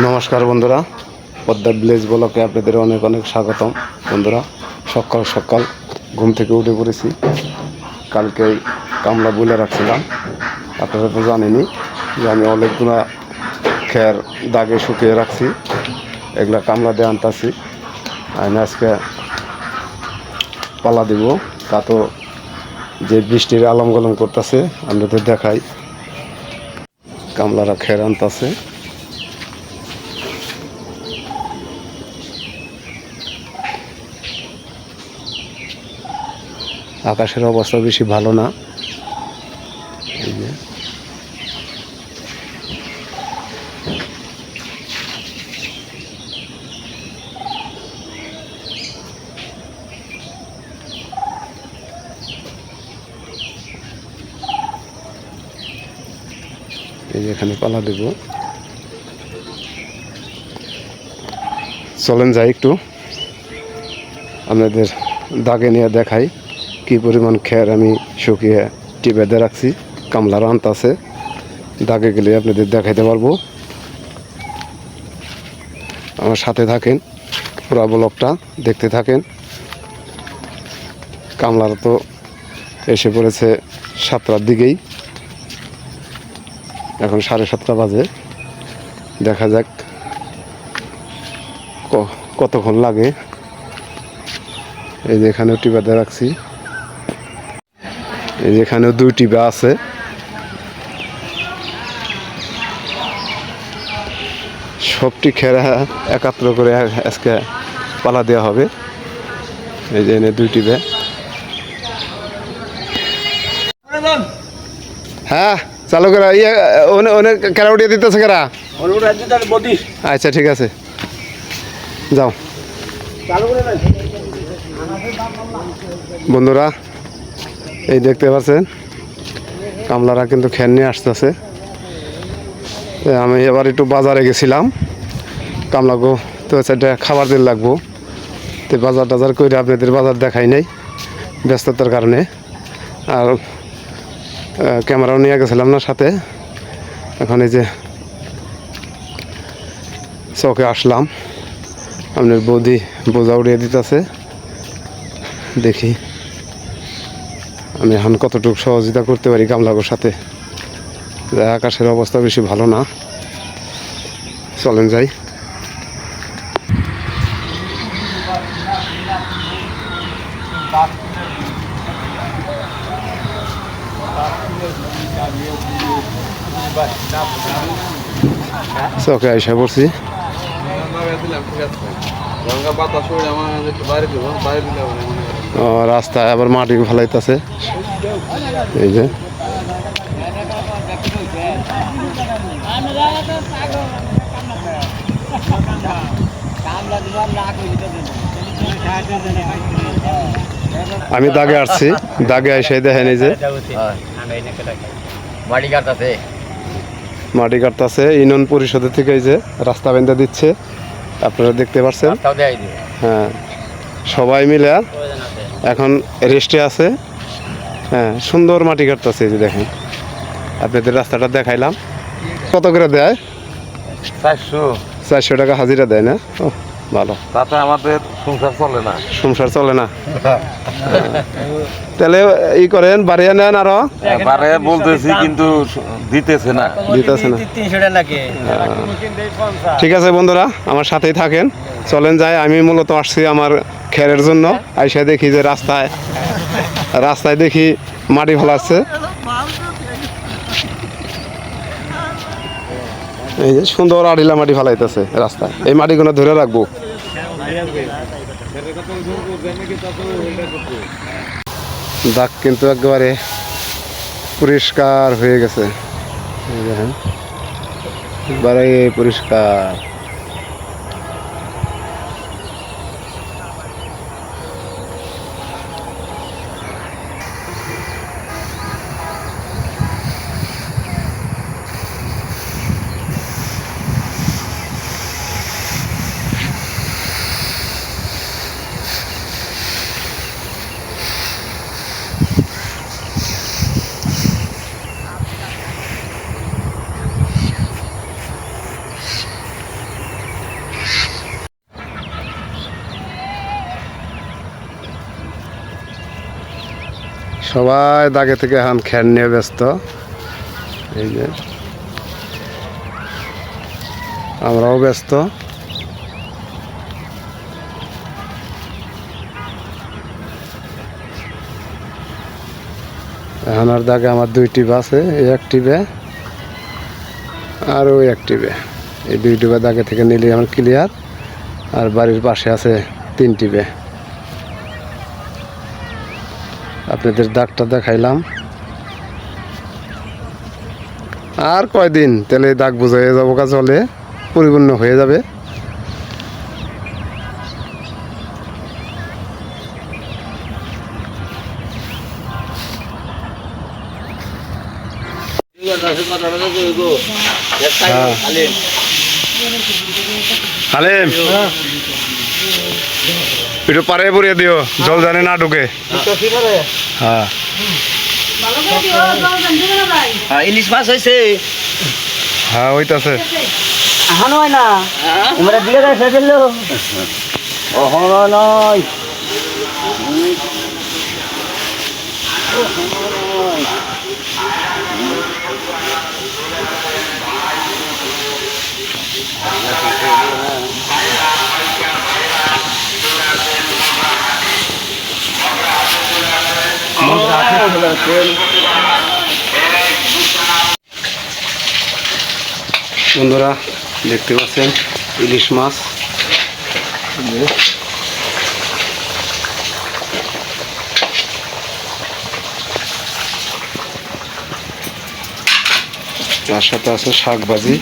নমস্কার বন্ধুরা, পদ্মা ভিলেজ ব্লকে আপনাদের অনেক অনেক স্বাগতম। বন্ধুরা, সকাল সকাল ঘুম থেকে উঠে পড়েছি। কালকে কামলা বলে রাখছিলাম। আপনারা তো জানেনই যে আমি অনেকগুলা খের দাগে শুকিয়ে রাখছি, এগুলা কামলা দিয়ে আনতাছি। আমি আজকে পালা দিব। তা তো যে বৃষ্টির আলম গলম করতেছে আপনাদের দেখাই। কামলারা খের আনতাছে। আকাশের অবস্থা বেশি ভালো না। এই এখানে পালা দেব। চলেন যাই একটু। আপনাদের দাগে নিয়ে দেখাই। কি পরিমাণ খের আমি শুকিয়ে টিপেতে রাখছি, কামলার আন্ত আছে। দাগে গেলে আপনাদের দেখাইতে পারব। আমার সাথে থাকেন, পুরা ব্লকটা দেখতে থাকেন। কামলার তো এসে পড়েছে সাতটার দিকেই। এখন সাড়ে সাতটা বাজে। দেখা যাক কতক্ষণ লাগে। এই যে এখানেও টিপাতে রাখছি। এই যে এখানেও দুই টিপা আছে। সবটি খেরা একাত্র করে আজকে পালা দেওয়া হবে। এই যে এনে দুই টিপে হ্যাঁ চালু করা। ইয়ে অনেক কেরা উঠিয়ে দিতেছে কেরা আচ্ছা ঠিক আছে। যাও। বন্ধুরা এই দেখতে পাচ্ছেন, কামলারা কিন্তু খেন নিয়ে আসতেছে। আমি এবার একটু বাজারে গেছিলাম। কামলাগো তো সেটা খাবার দিন লাগবো। তো বাজার টাজার করে আপনাদের বাজার দেখাই নাই ব্যস্ততার কারণে। আর ক্যামেরাও নিয়ে গেছিলাম না সাথে। এখন এই যে চকে আসলাম। আপনার বৌদি বোঝা উড়িয়ে দিতেছে। দেখি। আমি এখন কতটুকু সহযোগিতা করতে পারি কামলাগোর সাথে? আকাশের অবস্থা বেশি ভালো না। চলেন যাই। চকে আইসা পড়ছি। গঙ্গা পাতা আমার বাইরে বাইরে রাস্তায় আবার মাটি ফেলাইতেছে। এই যে। আমি দাগে আসছি। দাগে এসে দেখেন এই যে। মাটি কাটতেছে। ইউনিয়ন পরিষদের থেকে এই যে রাস্তা বেঁধে দিচ্ছে। আপনারা দেখতে পাচ্ছেন? হ্যাঁ। সবাই মিলে এখন রেস্টে আছে। হ্যাঁ সুন্দর মাটি কাটতেছে এই যে দেখেন। আপনাদের রাস্তাটা দেখাইলাম। কত করে দেয়? চারশো। চারশো টাকা হাজিরা দেয় না? ও ভালো। তাতে আমাদের সংসার চলে না। সংসার চলে না? তাহলে ই করেন বাড়িয়ে নেন আরও। বারে বলতেছি কিন্তু দিতেছে না। দিতেছে না। তিনশো টাকা লাগে। ঠিক আছে বন্ধুরা আমার সাথেই থাকেন। চলেন যাই আমি মূলত আসছি আমার খেরের জন্য। আইসা দেখি যে রাস্তায় রাস্তায় দেখি মাটি ফেলাচ্ছে এই যে সুন্দর আড়িলা মাটি ফেলাইতেছে রাস্তায়। এই মাটিগুলো ধরে রাখব। দাগ কিন্তু একেবারে পরিষ্কার হয়ে গেছে। পরিষ্কার। সবাই দাগে থেকে এখন খ্যান নিয়ে ব্যস্ত। এই যে। আমরাও ব্যস্ত। এখন আর দাগে আমার দুই টিপ আছে এই এক টিপে আর ওই এক টিপে এই দুই টিপে দাগে থেকে নিলে আমার ক্লিয়ার আর বাড়ির পাশে আছে তিন টিপে আপনাদের দাগটা দেখাইলাম। আর কয়দিন তাহলে দাগ বোঝা যাব কাজ হলে পরিপূর্ণ হয়ে যাবে। হ্যাঁ। হালিম। একটু পারে পরিয়ে দিও জল জানে না ঢুকে। হ্যাঁ। ইলিশ মাছ হয়েছে হ্যাঁ ওইটাছে এখনও হয় না। তোমরা দিয়ে দেয় ফেলল অহন নয় বন্ধুরা দেখতে পাচ্ছেন ইলিশ মাছ। তার সাথে আছে শাক ভাজি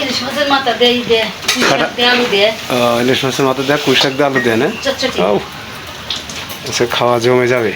ইলিশ মাছের মাথা দিয়ে আলু দিয়ে। আহ, ইলিশ মাছের মাথা দেয় পুঁই শাক দিয়ে আলু দেয় না? চটচটি আউ আচ্ছা খাওয়া জমে যাবে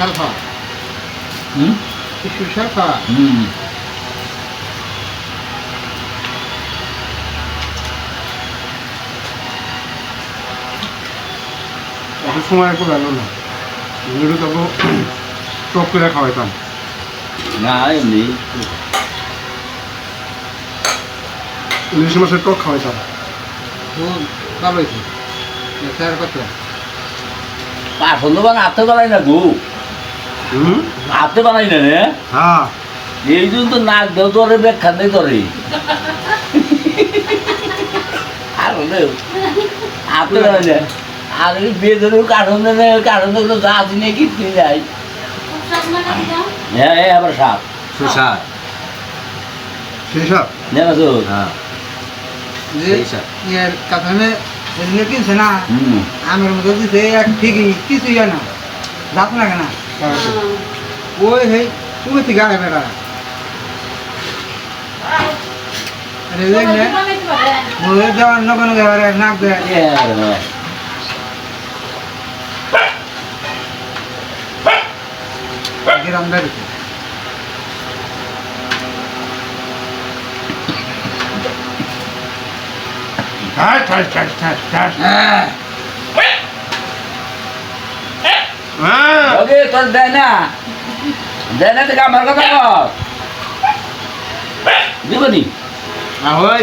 বিশাল খাওয়া হুম? বিশাল খাওয়া হুম। অত সময় একটু গেল না। এগুলো তখন টক করে খাওয়াইতাম। না এমনি। ইলিশ মাছের টক খাওয়াইতাম। খুব ভালো হয়েছে। স্যার কত তো না গো। হাতে বানাই না রে? হ্যাঁ। এই জন্য তো নাক দেও তোরে ব্যাখ্যা নেই তোরে আর হলে হাতে বানাই না। আর এই বেদরু কাঠন দেনে কাঠন দেখলে যা আছে নিয়ে যায় হ্যাঁ হ্যাঁ আবার সাপ শসা সেই সব জানা তো? হ্যাঁ। যে ইয়ার কাফানে এগুলো কিনছে না হুম। আমের মতো ঠিকই কিছুই না। দাঁত লাগে না। ওই হেই তুমি থেকে আগে বেড়া আরে দেখ না মোরে দেওয়ার নগন দেওয়ার নাক দেয় হ্যাঁ গ্রাম দাঁড়িয়ে ঠাস ঠাস ঠাস ঠাস ঠাস ওকে তোর দেয় না দেয় না থেকে আমার কথা কর দিবনি ahoy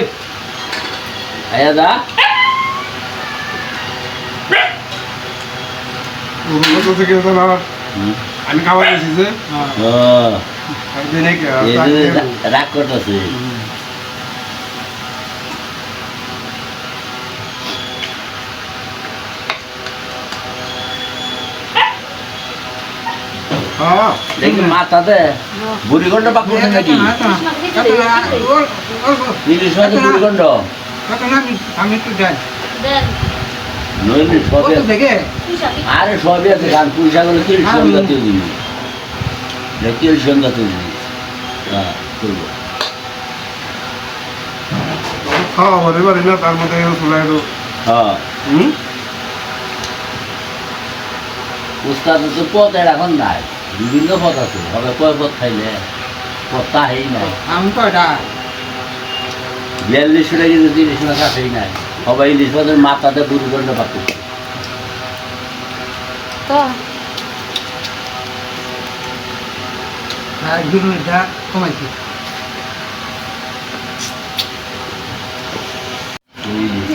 আয়া দা। আমি খাবার দিয়েছি যে। রাগ করতেছে। দেখি মাথাতে বুড়িগন্ড পাক করছে নাকি? ইলিশ মাছের বুড়িগন্ড আরে সবই আছে গান জাতীয় জিনিস এটা ক্যালসিয়াম জাতীয় জিনিস। হ্যাঁ করব খাওয়া বলে পারি না তার মধ্যে চলে হ্যাঁ। হুম? উস্তাদ তো পথ এখন নাই। বিভিন্ন পথ আছে হবে কয় পথ খাইলে? পথ তাহেই নাই। আমি কয়টা? বিয়াল্লিশ টাকা কিন্তু তিরিশ মাস আসেই নাই। সবাই ইলিশ মাছের মাথাতে পাক করছে তো। আর কমাইছি। ইলিশ।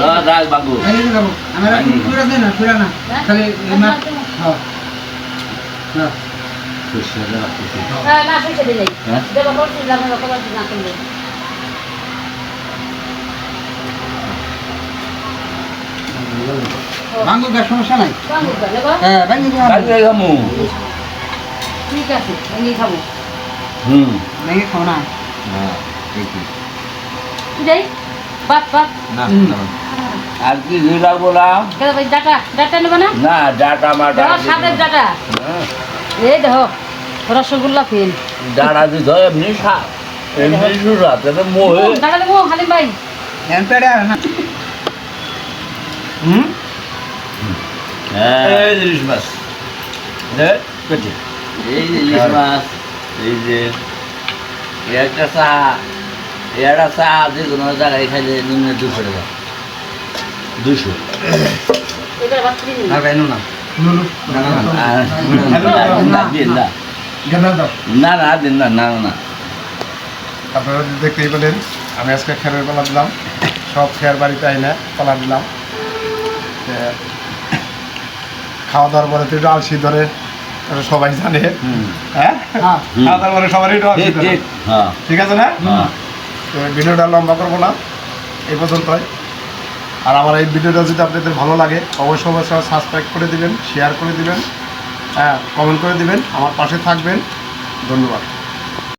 না, বাবু। আমার পুরা দেন না? পুরা না। খালি এই মাছ হ্যাঁ হ্যাঁ সর্ষে রাখতেছি। হ্যাঁ না। দিলে হ্যাঁ? না ভাঙ্গু গাছ সমস্যা নাই? হ্যাঁ খামু। ঠিক আছে ভেঙে খাব হুম। ভেঙে খাও না। হ্যাঁ, ঠিকই। যাই বাদ বাদ। আর কি ডাটা ডাটা নেব না? না ডাটা মাটা সাদের ডাটা হ্যাঁ, এই দেখো রসগোল্লা ফেল। ডাটা দিত এমনি সাপ। এমনি মোহে। ডাটা দেবো হালিম ভাই। হুম? হ্যাঁ। এই ইলিশ মাছ। হ্যাঁ এই যে ইলিশ মাছ এই যে একটা চা একটা চা যে কোনো জায়গায় খাইলে নিম্নে দুশো টাকা। কিনে না না না দিন না না না আপনারা যদি দেখতেই পেলেন আমি আজকে খেরের পালা দিলাম সব খেয়ার বাড়িতে আইনে পালা দিলাম খাওয়া দাওয়ার পরে তো একটু আলসি ধরে সবাই জানে হ্যাঁ হ্যাঁ খাওয়া দাওয়ার পরে সবারই আলসি ঠিক ধরে ঠিক হ্যাঁ আছে না হ্যাঁ তো ভিডিওটা লম্বা করব না এই পর্যন্তই আর আমার এই ভিডিওটা যদি আপনাদের ভালো লাগে, অবশ্যই অবশ্যই সাবস্ক্রাইব করে দিবেন শেয়ার করে দিবেন হ্যাঁ কমেন্ট করে দিবেন, আমার পাশে থাকবেন। ধন্যবাদ।